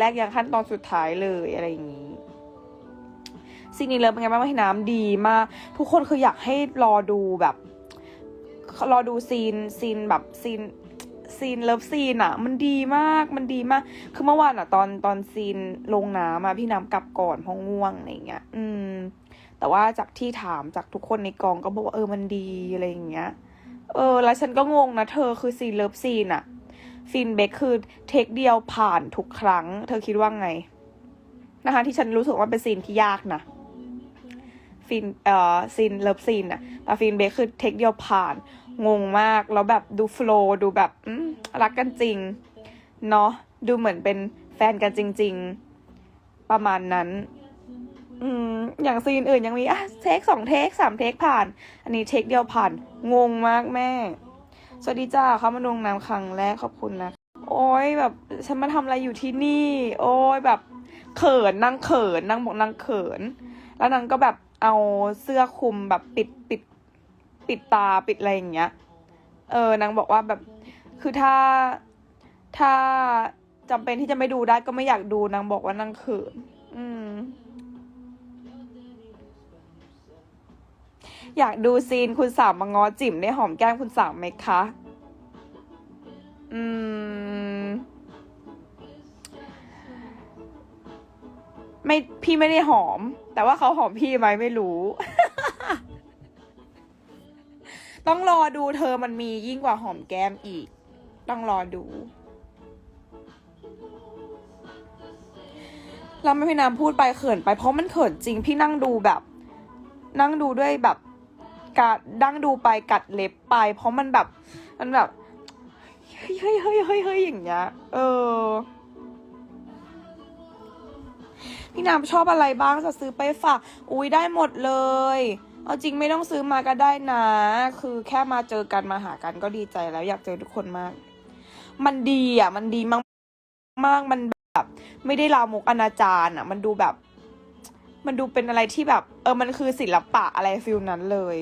แรกยังขั้นตอนสุดท้ายเลยอะไรอย่างนี้ซีนนี้เลิฟเป็นไงบ้างพี่น้ำดีมาก ทุกคนคืออยากให้รอดูแบบรอดูซีนซีนแบบซีนซีนเลิฟซีนอะมันดีมากมันดีมาก คือเมื่อวานอะตอนตอนซีนลงน้ำอะพี่น้ำกลับก่อนเพราะง่วงอะไรอย่างเงี้ย อืม แต่ว่าจากที่ถามจากทุกคนในกองก็บอกว่าเออมันดีอะไรอย่างเงี้ย เออ แล้วฉันก็งงนะเธอคือซีนเลิฟซีนอะ ซีนเบคคือเทคเดียวผ่านทุกครั้ง เธอคิดว่าไงนะคะ ที่ฉันรู้สึกว่าเป็นซีนที่ยากนะฟินเอ่อซีนเลิฟซีนอะแต่ฟินเบคคือเทคเดียวผ่านงงมาก แล้วแบบดูโฟล์ดูแบบรักกันจริง เนาะดูเหมือนเป็นแฟนกันจริง ๆ ประมาณนั้น อืมอย่างซีนอื่นยังมีอะเทคสองเทคสามเทคผ่าน อันนี้เทคเดียวผ่าน งงมากแม่ สวัสดีจ้าเขามาลงน้ำครั้งแรกขอบคุณนะ โอ้ยแบบฉันมาทำอะไรอยู่ที่นี่ โอ้ยแบบเขินนางเขินนางบอกนางเขิน แล้วนางก็แบบเอาเสื้อคลุมแบบปิดปิดปิดตาปิดอะไรอย่างเงี้ย เออนางบอกว่าแบบคือถ้าถ้าจำเป็นที่จะไม่ดูได้ก็ไม่อยากดูนางบอกว่านางเขิน อืม อยากดูซีนคุณสามมางอจิ๋มได้หอมแก้มคุณสามไหมคะ อืม ไม่พี่ไม่ได้หอม แต่ว่าเขาหอมพี่ไหมไม่รู้ ต้องรอดูเธอมันมียิ่งกว่าหอมแก้มอีก ต้องรอดูแล้วไม่พี่น้ำพูดไปเขินไปเพราะมันเขินจริงพี่นั่งดูแบบ นั่งดูด้วยแบบ กัดดั้งดูไปกัดเล็บไป เพราะมันแบบมันแบบเฮ้ยเฮ้ยเฮ้ยเฮ้ยเฮ้ยอย่างเงี้ยเออพี่น้ำชอบอะไรบ้างจะซื้อไปฝาก อุ้ยได้หมดเลย เอาจริงไม่ต้องซื้อมาก็ได้นะ คือแค่มาเจอกันมาหากันก็ดีใจแล้วอยากเจอทุกคนมาก มันดีอะ มันดีมากมากมันแบบ ไม่ได้ลามกอนาจารอะ มันดูแบบ มันดูเป็นอะไรที่แบบ เออมันคือศิลปะอะไรฟิลนั้นเลย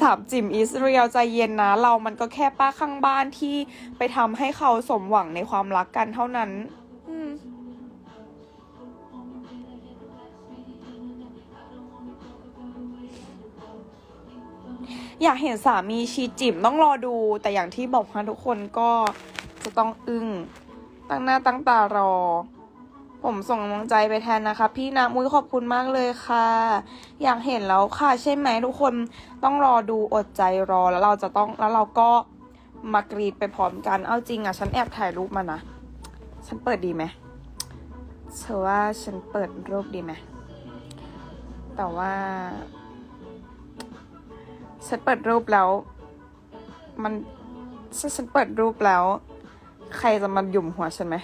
สามจิมอิสเรียลใจเย็นนะ เรามันก็แค่ป้าข้างบ้านที่ไปทำให้เขาสมหวังในความรักกันเท่านั้นอยากเห็นสามีชีจิมต้องรอดู แต่อย่างที่บอกนะทุกคนก็จะต้องอึ้งตั้งหน้าตั้งตารอ ผมส่งกำลังใจไปแทนนะคะพี่นะมุ้ยขอบคุณมากเลยค่ะ อยากเห็นแล้วค่ะ ใช่ไหมทุกคนต้องรอดูอดใจรอแล้วเราจะต้องแล้วเราก็มากรีดไปพร้อมกันเอาจริงอะ ฉันแอบถ่ายรูปมานะ ฉันเปิดดีไหมเธอว่าฉันเปิดรูปดีไหมแต่ว่าฉันเปิดรูปแล้ว มันฉันเปิดรูปแล้ว ใครจะมาหยุ่มหัวฉันไหม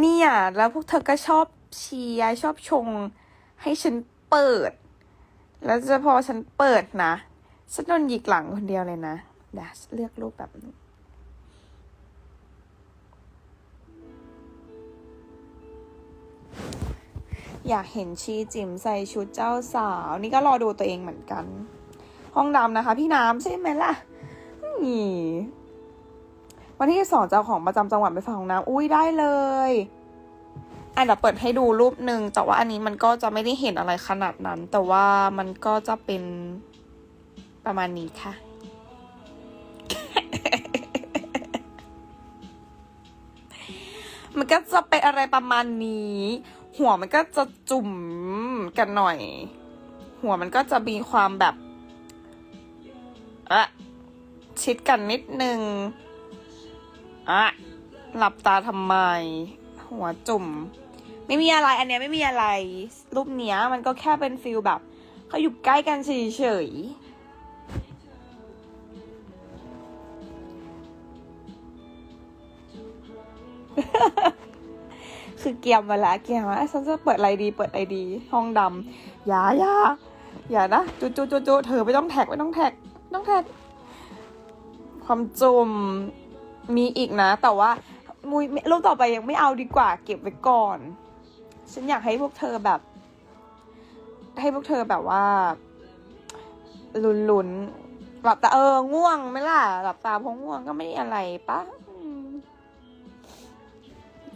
เนี่ย แล้วพวกเธอก็ชอบเชียร์ชอบชง ให้ฉันเปิด แล้วจะพอฉันเปิดนะฉันโดนหยิกหลังคนเดียวเลยนะเดี๋ยวเลือกรูปแบบนึงอยากเห็นชีจิ๋มใส่ชุดเจ้าสาว นี่ก็รอดูตัวเองเหมือนกัน ห้องดำนะคะ พี่น้ำใช่ไหมล่ะนี่วันที่สองจะเอาของประจำจังหวัดไปฝากของน้ำอุ้ยได้เลยอันเดี๋ยวเปิดให้ดูรูปหนึ่งแต่ว่าอันนี้มันก็จะไม่ได้เห็นอะไรขนาดนั้น แต่ว่ามันก็จะเป็นประมาณนี้ค่ะ มันก็จะเป็นอะไรประมาณนี้ หัวมันก็จะจุ่มกันหน่อย หัวมันก็จะมีความแบบ ชิดกันนิดนึงอะหลับตาทำไม หัวจุ่ม ไม่มีอะไร อันเนี้ยไม่มีอะไร รูปเนี้ย มันก็แค่เป็นฟิลแบบเขาอยู่ใกล้กันเฉยๆคือเกียมมาแล้วเกียมว่าฉันจะเปิดอะไรดี เปิดอะไรดี ห้องดำอย่าอย่าอย่านะจุจุจุจุเธอไม่ต้องแท็กไม่ต้องแท็กไม่ต้องแท็ก ความจุ่มมีอีกนะ แต่ว่ามุยรูปต่อไปยังไม่เอาดีกว่า เก็บไว้ก่อน ฉันอยากให้พวกเธอแบบ ให้พวกเธอแบบว่า ลุ้นหลับตาเออ ง่วงไหมล่ะ หลับตาเพราะง่วงก็ไม่ไอะไรปะ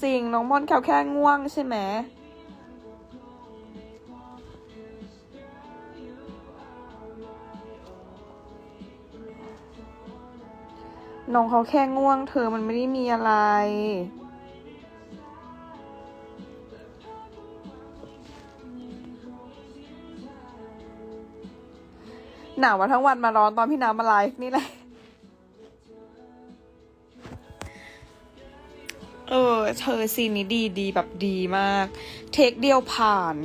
จริง น้องม่อนแค่แค่ง่วงใช่ไหม น้องเขาแค่ง่วง เธอมันไม่ได้มีอะไร หนาวมาทั้งวันมาร้อนตอนพี่น้ำมาไลฟ์นี่แหละ เออ เธอซีนนี้ดีดีแบบดีมาก เทคเดียวผ่าน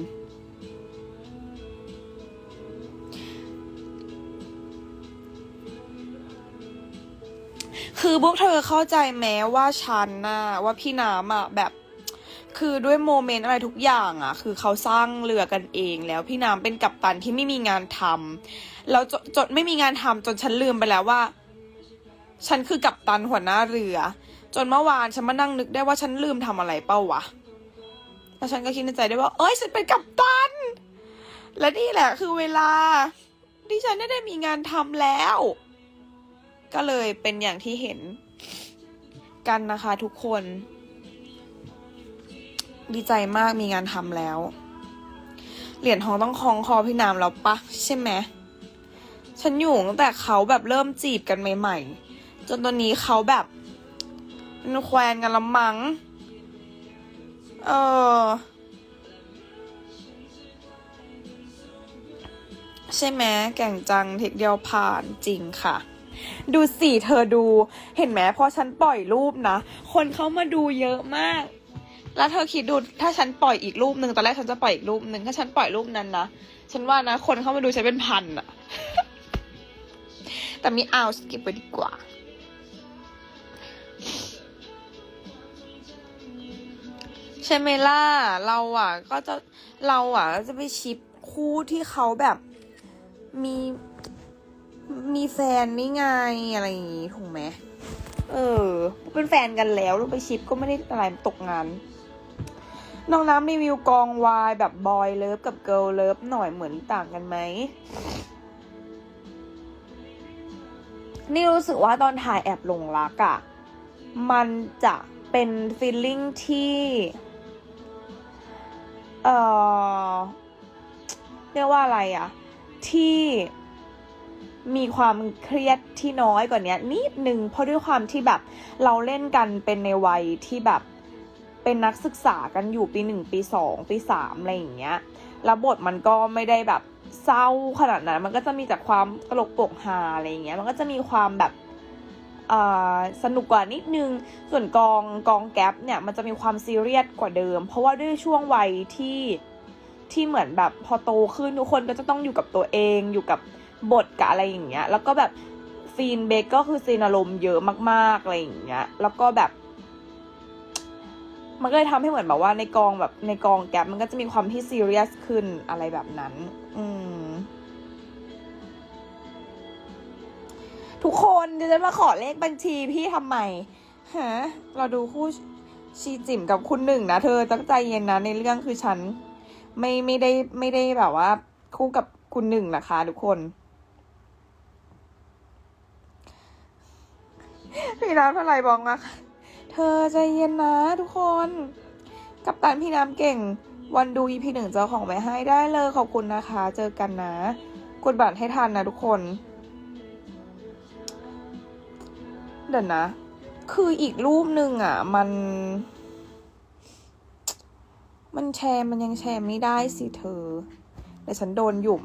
คือพวกเธอเข้าใจแม้ว่าฉันน่ะว่าพี่น้ำอะแบบ คือด้วยโมเมนต์อะไรทุกอย่างอะ คือเขาสร้างเรือกันเองแล้วพี่น้ำเป็นกัปตันที่ไม่มีงานทำแล้วจนจนไม่มีงานทำจนฉันลืมไปแล้วว่า ฉันคือกัปตันหัวหน้าเรือ จนเมื่อวานฉันมานั่งนึกได้ว่าฉันลืมทำอะไรเป้าวะแล้วฉันก็คิดในใจได้ว่า เอ้ยฉันเป็นกัปตันและนี่แหละคือเวลาที่ฉันได้มีงานทำแล้ว ก็เลยเป็นอย่างที่เห็นกันนะคะทุกคน ดีใจมากมีงานทำแล้ว เหรียญทองต้องคล้องคอพี่น้ำแล้วปะใช่ไหมฉันอยู่ตั้งแต่เขาแบบเริ่มจีบกันใหม่ ๆ จนตอนนี้เขาแบบเป็นแควนกันละมัง้งเออใช่ไหมแก่งจังเทคเดียวผ่านจริงค่ะ ดูสิเธอดู เห็นไหมพอฉันปล่อยรูปนะ คนเขามาดูเยอะมาก แล้วเธอคิดดูถ้าฉันปล่อยอีกรูปหนึ่งตอนแรกฉันจะปล่อยอีกรูปหนึ่งถ้าฉันปล่อยรูปนั้นนะฉันว่านะ คนเข้ามาดูฉันเป็นพันอะแต่มีเอาสกิปไปดีกว่า ใช่ไหมล่ะเราอะ ก็จะเราอะก็จะไปชิปคู่ที่เขาแบบมี มีแฟนนี่ไงอะไรอย่างงี้ถูกไหมเออ เป็นแฟนกันแล้วแล้วไปชิปก็ไม่ได้อะไรตกงานน้องน้ำรีวิวกองวายแบบบอยเลิฟกับเกิ l ลเลิฟหน่อยเหมือนต่างกันไหมนี่รู้สึกว่าตอนถ่ายแอบหลงรักอะ่ะ มันจะเป็นฟีลลิ่งที่ เอ่อ เรียกว่าอะไรอะ่ะ ที่ มีความเครียดที่น้อยกว่านี้นิดนึงเพราะด้วยความที่แบบเราเล่นกันเป็นในวัยที่แบบเป็นนักศึกษากันอยู่ปีหนึ่งปีสองปีสามอะไรอย่างเงี้ยแล้วบทมันก็ไม่ได้แบบเศร้าขนาดนั้น มันก็จะมีจากความตลกโปกฮาอะไรอย่างเงี้ยมันก็จะมีความแบบสนุกกว่านิดนึง ส่วนกองกองแก๊ปเนี่ยมันจะมีความซีเรียสกว่าเดิม เพราะว่าด้วยช่วงวัยที่ที่เหมือนแบบพอโตขึ้นทุกคนก็จะต้องอยู่กับตัวเองอยู่กับ บทกับอะไรอย่างเงี้ย แล้วก็แบบฟีนเบกก็คือซีนอารมณ์เยอะมากๆอะไรอย่างเงี้ย แล้วก็แบบ มันก็เลยทำให้เหมือนแบบว่าในกองแบบในกองแก๊ปมันก็จะมีความที่ซีเรียสขึ้นอะไรแบบนั้น อืม ทุกคนจะมาขอเลขบัญชีพี่ทำไมฮะเราดูคู่ชีจิ๋มกับคุณหนึ่งนะเธอตั้งใจเย็นนะในเรื่องคือฉัน ไม่ไม่ได้ไม่ได้แบบว่า คู่กับคุณหนึ่งนะคะ ทุกคน พี่น้ำเท่าไหร่บอกมาเธอใจเย็นนะทุกคน กับตันพี่น้ำเก่ง วันดู EP หนึ่งเจ้าของไว้ให้ได้เลยขอบคุณนะคะ เจอกันนะ กดบัตรให้ทันนะทุกคน เดี๋ยวนะ คืออีกรูปหนึ่งอะ มัน มันแชร์มันยังแชร์ไม่ได้สิเธอแต่ฉันโดนหยุม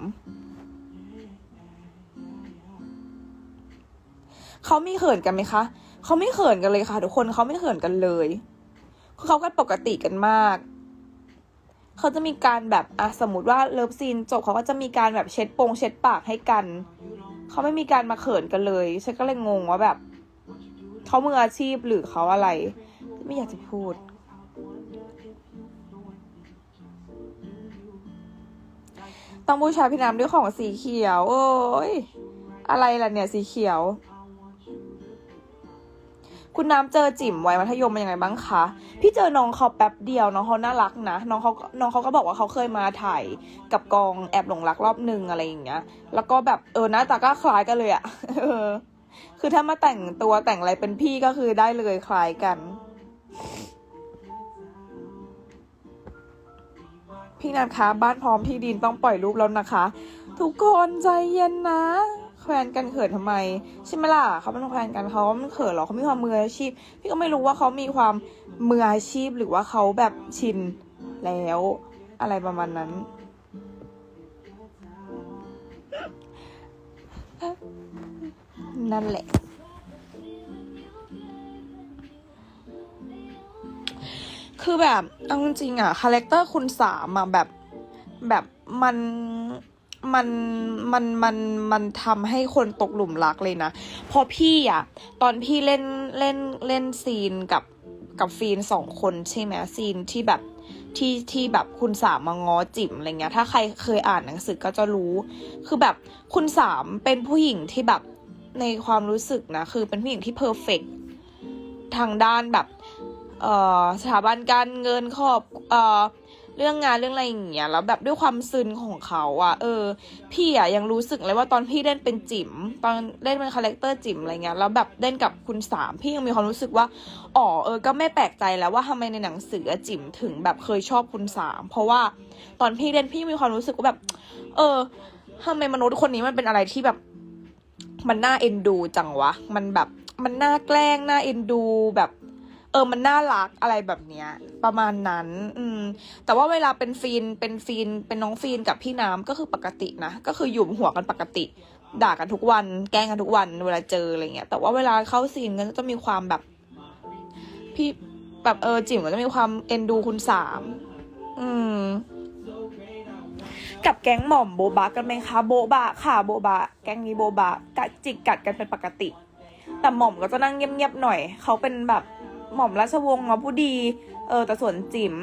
เขามีเขินกันไหมคะเขาไม่เขินกันเลยค่ะ ทุกคนเขาไม่เขินกันเลยคือเขาก็ปกติกันมากเขาจะมีการแบบอะสมมติว่าเลิฟซีนจบเขาก็จะมีการแบบเช็ดโปงเช็ดปากให้กัน เขาไม่มีการมาเขินกันเลยฉันก็เลยงงว่าแบบเขามืออาชีพหรือเขาอะไร ไม่อยากจะพูด ต้องบูชาพี่น้ำด้วยของสีเขียว โอ้ย อะไรล่ะเนี่ยสีเขียว คุณน้ำเจอจิ๋มวัยมัธยมเป็นยังไงบ้างคะ พี่เจอน้องเขาแป๊บเดียวน้องเขาน่ารักนะ น้องเขาน้องเขาก็บอกว่าเขาเคยมาถ่ายกับกองแอบหลงรักรอบหนึ่งอะไรอย่างเงี้ย แล้วก็แบบเออหน้าตาก็คล้ายกันเลยอะเออ คือถ้ามาแต่งตัวแต่งอะไรเป็นพี่ก็คือได้เลยคล้ายกัน พี่นัทคะ บ้านพร้อมที่ดินต้องปล่อยรูปแล้วนะคะ ทุกคนใจเย็นนะ แควนกันเขินทำไมใช่ไหมล่ะเขาเป็นแควนกันเขาไม่เขินหรอกเขามีความมืออาชีพ พี่ก็ไม่รู้ว่าเขามีความมืออาชีพหรือว่าเขาแบบชินแล้วอะไรประมาณนั้น นั่นแหละคือแบบเอาจริงๆอะคาแรคเตอร์คุณสามอะแบบแบบมัน มันมันมันมันทำให้คนตกหลุมรักเลยนะเพอพี่อะตอนพี่เล่นเล่นเล่นซีนกับกับฟีนสองคนใช่ไหมซีนที่แบบที่ที่แบบคุณสามมาง้อจิ๋มอะไรเงี้ย ถ้าใครเคยอ่านหนังสือก็จะรู้ คือแบบคุณสามเป็นผู้หญิงที่แบบในความรู้สึกนะ คือเป็นผู้หญิงที่เพอร์เฟกทางด้านแบบสถาบันการเงินครอบ เรื่องงานเรื่องอะไรอย่างเงี้ยแล้วแบบด้วยความซึนของเขาอะเออ พี่อะยังรู้สึกเลยว่าตอนพี่เล่นเป็นจิ๋มตอนเล่นเป็นคาแรคเตอร์จิ๋มอะไรเงี้ยแล้วแบบเล่นกับคุณสามพี่ยังมีความรู้สึกว่าอ๋อเออก็ไม่แปลกใจแล้วว่าทำไมในหนังสือจิ๋มถึงแบบเคยชอบคุณสามเพราะว่าตอนพี่เล่นพี่มีความรู้สึกว่าแบบ เออทำไมมนุษย์คนนี้มันเป็นอะไรที่แบบ มันน่าเอ็นดูจังวะ มันแบบมันน่าแกล้งน่าเอ็นดูแบบ เออมันน่ารักอะไรแบบเนี้ย ประมาณนั้น อืม แต่ว่าเวลาเป็นฟีนเป็นฟีนเป็นน้องฟีนกับพี่น้ำก็คือปกตินะก็คือหยุมหัวกันปกติ ด่ากันทุกวัน แกล้งกันทุกวัน เวลาเจออะไรเงี้ยแต่ว่าเวลาเข้าซีนก็จะมีความแบบ พี่แบบเออจิ๋มก็จะมีความเอ็นดูคุณสามอืมกับแก๊งหม่อมโบบะกันไหมคะโบบะค่ะโบบะ แก๊งนี้โบบะกัดจิกกัดกันเป็นปกติ แต่หม่อมก็จะนั่งเงียบๆหน่อย เขาเป็นแบบ หม่อมราชวงศ์เนาะผู้ดี เออแต่ส่วนจิ๋ม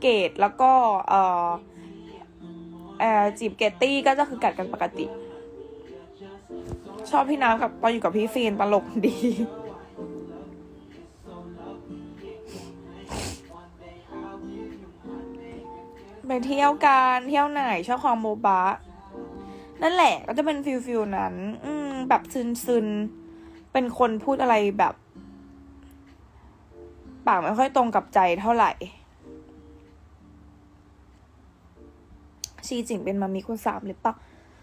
เกตแล้วก็เออเออจิ๋มเกตตี้ก็จะคือกัดกันปกติ ชอบพี่น้ำกับตอนอยู่กับพี่ฟีนตลกดีไปเที่ยวกันเที่ยวไหนชอบความโบบะนั่นแหละก็จะเป็นฟิลฟิลนั้น อืมแบบซึนซึนเป็นคนพูดอะไรแบบ ปากไม่ค่อยตรงกับใจเท่าไหร่ชีจิงเป็นมามีคุณสามหรือเปล่า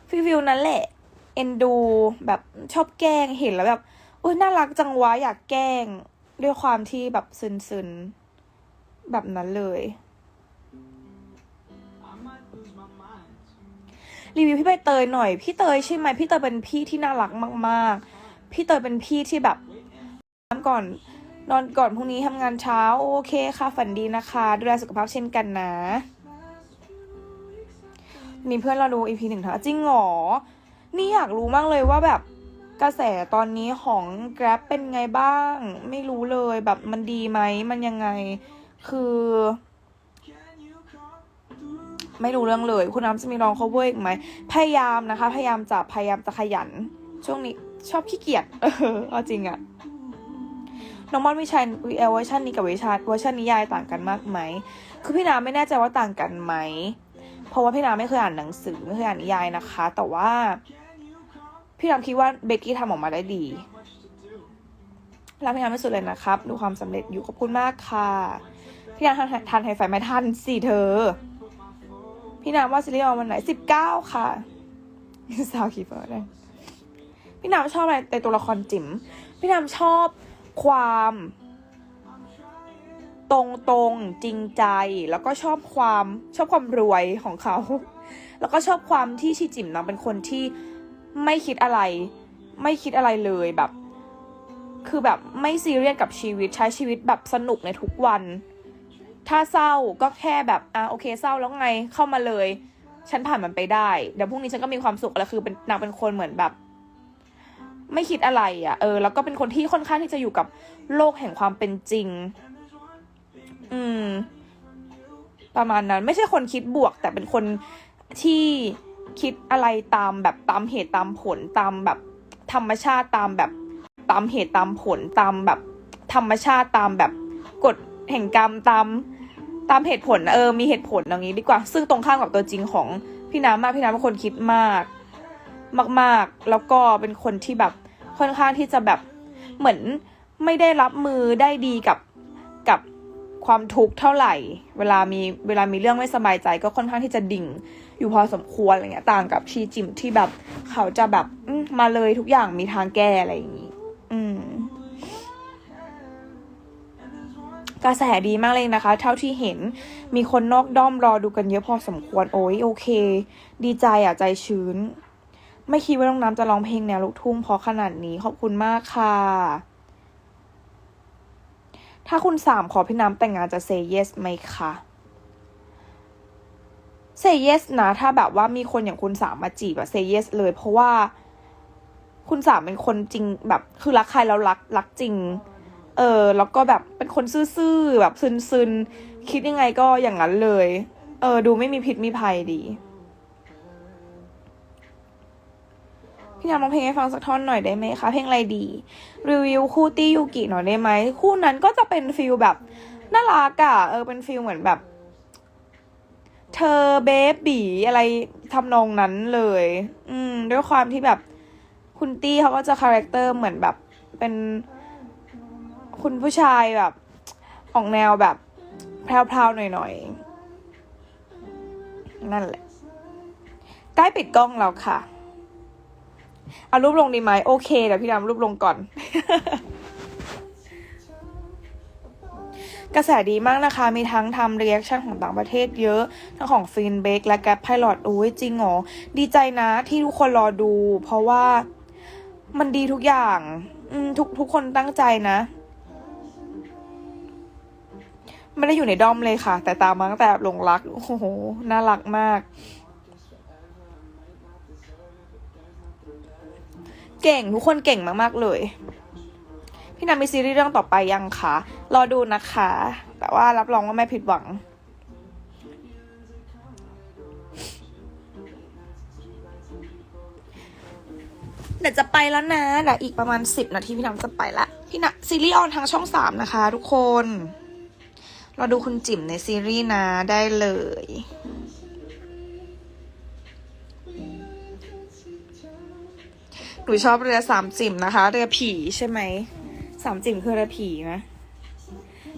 ฟิลฟิลนั้นแหละเอ็นดูแบบชอบแกล้งเห็นแล้วแบบโอ้ยน่ารักจังวะอยากแกล้ง ด้วยความที่แบบซึนซึนๆ แบบนั้นเลยรีวิวพี่ใบเตยหน่อย พี่เตยใช่ไหมพี่เตยเป็นพี่ที่น่ารักมาก ๆ พี่เตยเป็นพี่ที่แบบนอนก่อน นอนก่อนพรุ่งนี้ทำงานเช้า โอเคค่ะ ฝันดีนะคะ ดูแลสุขภาพเช่นกันนะ นี่เพื่อนเราดูอีพีหนึ่งเถอะจริงเหรอ นี่อยากรู้มากเลยว่าแบบกระแสตอนนี้ของ Grab เป็นไงบ้าง ไม่รู้เลยแบบมันดีไหม มันยังไง คือ ไม่รู้เรื่องเลย คุณน้ำจะมีลอง cover อีกไหม พยายามนะคะ พยายามจะพยายามจะขยัน ช่วงนี้ชอบขี้เกียจ เออเอาจริงอะ น้องมอนวิชัยเวอร์ชันนี้กับเวอร์ชันเวอร์ชันนิยายต่างกันมากไหม คือพี่น้ำไม่แน่ใจว่าต่างกันไหม เพราะว่าพี่น้ำไม่เคยอ่านหนังสือไม่เคยอ่านนิยายนะคะ แต่ว่า พี่น้ำคิดว่าเบกกี้ทำออกมาได้ดีรักพี่น้ำที่สุดเลยนะครับ ดูความสำเร็จอยู่ขอบคุณมากค่ะพี่น้ำทานทานไฮไฟไหม่ทันสิเธอ พี่น้ำว่าซีรีส์ออนวันไหนสิบเก้าค่ะสาวคีเปอร์ได้พี่น้ำชอบอะไรในตัวละครจิ๋มพี่น้ำชอบ ความตรงตรงจริงใจ แล้วก็ชอบความชอบความรวยของเขา แล้วก็ชอบความที่ชีจิ๋มนะเป็นคนที่ไม่คิดอะไร ไม่คิดอะไรเลยแบบ คือแบบไม่ซีเรียสกับชีวิตใช้ชีวิตแบบสนุกในทุกวัน ถ้าเศร้าก็แค่แบบอะโอเคเศร้าแล้วไงเข้ามาเลย ฉันผ่านมันไปได้เดี๋ยวพรุ่งนี้ฉันก็มีความสุขแล้วคือเป็นนางเป็นคนเหมือนแบบ ไม่คิดอะไรอะ่ะ เออ แล้วก็เป็นคนที่ค่อนข้างที่จะอยู่กับโลกแห่งความเป็นจริง อืม ประมาณนั้น ไม่ใช่คนคิดบวก แต่เป็นคนที่คิดอะไรตามแบบตามเหตุตามผลตามแบบธรรมชาติตามแบบตามเหตุตามผลตามแบบธรรมชาติตามแบบกฎแห่งกรรมตามตามเหตุผล เออ มีเหตุผลอย่างนี้ดีกว่า ซึ่งตรงข้ามกับตัวจริงของพี่น้ำมากพี่น้ำเป็นคนคิดมาก มากๆ แล้วก็เป็นคนที่แบบค่อนข้างที่จะแบบเหมือนไม่ได้รับมือได้ดีกับกับความทุกข์เท่าไหร่ เวลามีเวลามีเรื่องไม่สบายใจ ก็ค่อนข้างที่จะดิ่งอยู่พอสมควรอะไรเงี้ย ต่างกับชีจิมที่แบบเขาจะแบบมมาเลยทุกอย่างมีทางแก้อะไรอย่างงี้ อืม กระแสดีมากเลยนะคะ เท่าที่เห็นมีคนนอกด้อมรอดูกันเยอะพอสมควร โอ้ยโอเค ดีใจอะใจชื้น ไม่คิดว่าน้องน้ำจะร้องเพลงแนวลูกทุ่งเพราะขนาดนี้ขอบคุณมากค่ะ ถ้าคุณสามขอพี่น้ำแต่งงานจะเซ y yes ไหมคะเซ y yes นะ ถ้าแบบว่ามีคนอย่างคุณสามมาจีบอะเซ yes เลย เพราะว่าคุณสามเป็นคนจริงแบบคือรักใครแล้วรักรักจริง เออ แล้วก็แบบเป็นคนซื่อๆแบบซึนๆ คิดยังไงก็อย่างนั้นเลย เออ ดูไม่มีพิษมีภัยดี พี่น้ำร้องเพลงให้ฟังสักท่อนหน่อยได้ไหมคะ เพลงอะไรดี รีวิวคู่ตี้ยูกิหน่อยได้ไหม คู่นั้นก็จะเป็นฟิลแบบน่ารักอะเออเป็นฟิลเหมือนแบบ เธอเบบีอะไรทำนองนั้นเลย อืม ด้วยความที่แบบคุณตี้เขาก็จะคาแรคเตอร์เหมือนแบบเป็นคุณผู้ชายแบบออกแนวแบบแพรวๆหน่อยๆ นั่นแหละ ใกล้ปิดกล้องแล้วค่ะ เอารูปลงดีไหมโอเคเดี๋ยวพี่ดำรูปลงก่อน กระแสดีมากนะคะ มีทั้งทำเรีแอคชั่นของต่างประเทศเยอะ ทั้งของฟินเบกและแกปไพลอตโอ้ยจริงเหรอ ดีใจนะที่ทุกคนรอดู เพราะว่ามันดีทุกอย่างทุกทุกคนตั้งใจนะไม่ได้อยู่ในด้อมเลยค่ะ แต่ตามมาตั้งแต่หลงรัก โอ้โห น่ารักมาก เก่งทุกคนเก่งมาก ๆ เลย พี่นามีซีรีส์เรื่องต่อไปยังคะรอดูนะคะ แต่ว่ารับรองว่าไม่ผิดหวัง เดี๋ยวจะไปแล้วนะเดี๋ยวอีกประมาณสิบนาทีพี่น้ำจะไปละพี่นะซีรีส์ออนทางช่องสามนะคะ ทุกคน เราดูคุณจิ๋มในซีรีส์นะได้เลย หนูชอบเรือสามจิ๋มนะคะ เรือผีใช่ไหมสามจิ๋มคือเรือผีนะ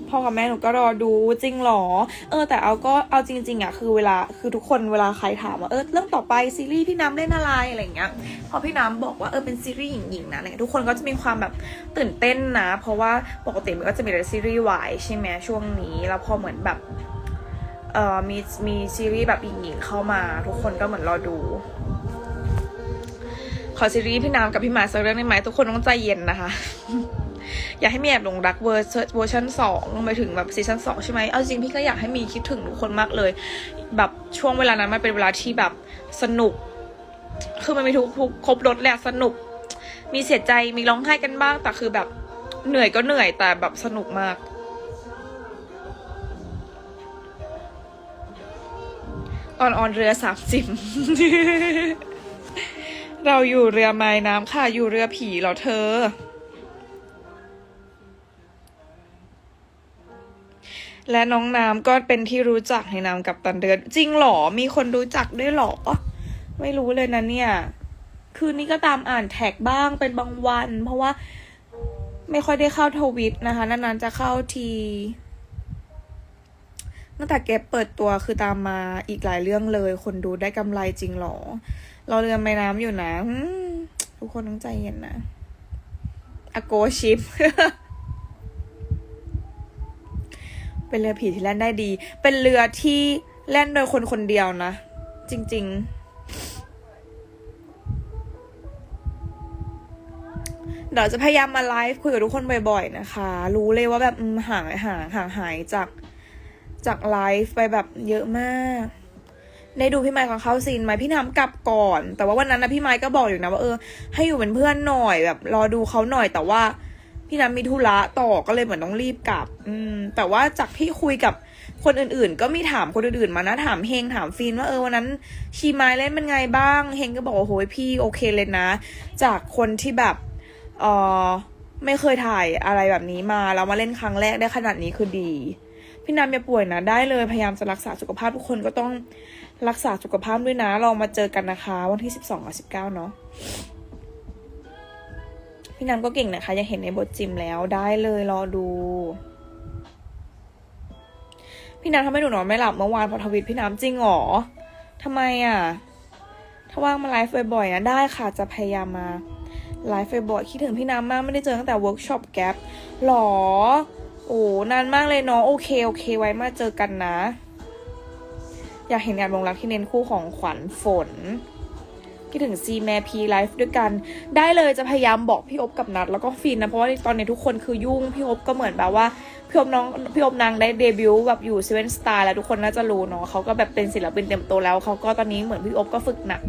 พ่อกับแม่หนูก็รอดูจริงหรอ เออ แต่เอาก็เอาจริง ๆอะคือเวลาคือทุกคนเวลาใครถามว่าเออเรื่องต่อไปซีรีส์พี่น้ำเล่นอะไรอะไรอย่างเงี้ยพอพี่น้ำบอกว่าเออเป็นซีรีส์หญิงๆนะอะไรเงี้ยทุกคนก็จะมีความแบบตื่นเต้นนะ เพราะว่าปกติมันก็จะมีแต่ซีรีส์วายใช่ไหมช่วงนี้แล้วพอเหมือนแบบเออมีมีซีรีส์แบบหญิงๆเข้ามา ทุกคนก็เหมือนรอดู อซีรีส์พี่น้ำกับพี่หมาสักเรื่องได้ไหมทุกคนต้องใจเย็นนะคะ อยากให้มีแอบหลงรักเวอร์เวอร์ชันสองไปถึงแบบซีซั่นสองใช่ไหมเอาจริงพี่ก็อยากให้มีคิดถึงทุกคนมากเลย แบบช่วงเวลานั้นมันเป็นเวลาที่แบบสนุก คือมันมีทุกทุกครบรถแหละสนุก มีเสียใจมีร้องไห้กันบ้างแต่คือแบบเหนื่อยก็เหนื่อยแต่แบบสนุกมากตอนออนเรือสามสิบ เราอยู่เรือไม้น้ำค่ะ อยู่เรือผีเหรอเธอ และน้องน้ำก็เป็นที่รู้จักในนามกับตันเดือน จริงหรอ มีคนรู้จักด้วยหรอ ไม่รู้เลยนะเนี่ย คืนนี้ก็ตามอ่านแท็กบ้างเป็นบางวัน เพราะว่าไม่ค่อยได้เข้าทวิตนะคะ นานๆจะเข้าทีตั้งแต่เก็บเปิดตัวคือตามมาอีกหลายเรื่องเลย คนดูได้กำไรจริงหรอ เราเรือไม่น้ำอยู่นะทุกคนต้องใจเย็นนะอโกชิปเป็นเรือผีที่แล่นได้ดี เป็นเรือที่แล่นโดยคนคนเดียวนะ จริง ๆ เดี๋ยวจะพยายามมาไลฟ์คุยกับทุกคนบ่อย ๆ นะคะ รู้เลยว่าแบบห่างห่างห่างหายจากจากไลฟ์ไปแบบเยอะมาก ได้ดูพี่ไมค์ของเข้าซีนไหมพี่น้ำกลับก่อน แต่ว่าวันนั้นนะพี่ไมค์ก็บอกอยู่นะว่าเออให้อยู่เป็นเพื่อนหน่อยแบบ รอดูเขาหน่อยแต่ว่า พี่น้ำมีธุระต่อก็เลยเหมือนต้องรีบกลับ อืม แต่ว่าจากที่คุยกับคนอื่นๆ ก็มีถามคนอื่นๆมานะถามเฮงถามฟินว่าเออวันนั้น ชีไม้เล่นเป็นไงบ้างเฮงก็บอกว่าโหยพี่โอเคเลยนะ จากคนที่แบบเออไม่เคยถ่ายอะไรแบบนี้มาแล้วมาเล่นครั้งแรกได้ขนาดนี้คือดี พี่น้ำอย่าป่วยนะได้เลยพยายามจะรักษาสุขภาพทุกคนก็ต้อง รักษาสุขภาพด้วยนะเรามาเจอกันนะคะ วันที่สิบสองกับสิบเก้าเนาะพี่น้ำก็เก่งนะคะ ยังเห็นในบทจิมแล้วได้เลยรอดู พี่น้ำทำให้หนูนอนไม่หลับเมื่อวานพราะทวิตพี่น้ำจริงหรอทำไมอะ ถ้าว่างมาไลฟ์บ่อยๆนะได้ค่ะจะพยายามมาไลฟ์บ่อยๆคิดถึงพี่น้ำมากไม่ได้เจอตั้งแต่เวิร์กช็อปแกปหรอ โอ้นานมากเลยเนาะโอเคโอเคไว้มาเจอกันนะ อยากเห็นงานวงรักที่เน้นคู่ของขวัญฝนคิดถึงซีแมพีไลฟ์ด้วยกัน ได้เลยจะพยายามบอกพี่อบกับนัดแล้วก็ฟินนะ เพราะว่าตอนนี้ทุกคนคือยุ่ง พี่อบก็เหมือนแบบว่า พี่อบน้องพี่อบนางได้เดบิวต์แบบอยู่เซเว่นสตาร์แล้วทุกคนน่าจะรู้เนาะเขาก็แบบเป็นศิลปินเต็มตัวแล้ว เขาก็ตอนนี้เหมือนพี่อบก็ฝึกหนัก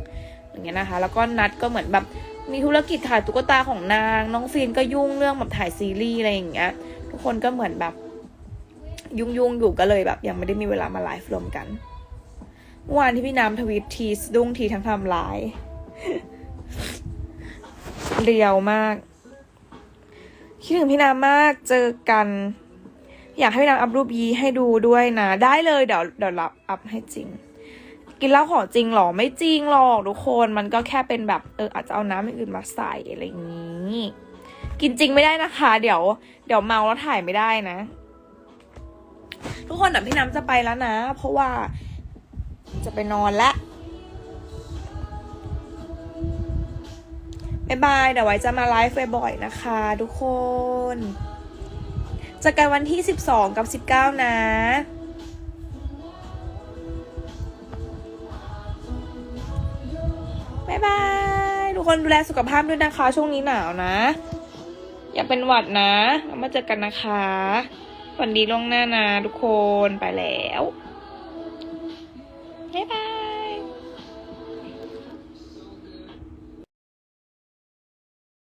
อย่างเงี้ยนะคะ แล้วก็นัดก็เหมือนแบบมีธุรกิจถ่ายตุ๊กตาของนาง น้องฟินก็ยุ่งเรื่องแบบถ่ายซีรีส์อะไรอย่างเงี้ยทุกคนก็เหมือนแบบ ยุ่งๆอยู่ก็เลยแบบ ยังไม่ได้มีเวลามาไลฟ์รวมกัน วานที่พี่น้ำทวีตทีสดุ้งทีทั้งทำลาย เรียวมาก คิดถึงพี่น้ำมากเจอกัน อยากให้พี่น้ำอัพรูปยีให้ดูด้วยนะ ได้เลยเดี๋ยวเดี๋ยวรับอัพให้จริง กินเหล้าของจริงหรอไม่จริงหรอกทุกคนมันก็แค่เป็นแบบเอออาจจะเอาน้ำอื่นมาใส่อะไรอย่างนี้ กินจริงไม่ได้นะคะ เดี๋ยว เดี๋ยวเมาแล้วถ่ายไม่ได้นะ ทุกคนเดี๋ยวพี่น้ำจะไปแล้วนะ เพราะว่า จะไปนอนละบ๊ายบาย เดี๋ยวไว้จะมาไลฟ์บ่อยๆนะคะทุกคนจอกันวันที่ 12 กับ 19 นะ บ๊ายบาย ทุกคนดูแลสุขภาพด้วยนะคะ ช่วงนี้หนาวนะ อย่าเป็นหวัดนะ มาเจอกันนะคะฝันดีล่วงหน้านะทุกคน ไปแล้ว บ๊ายบาย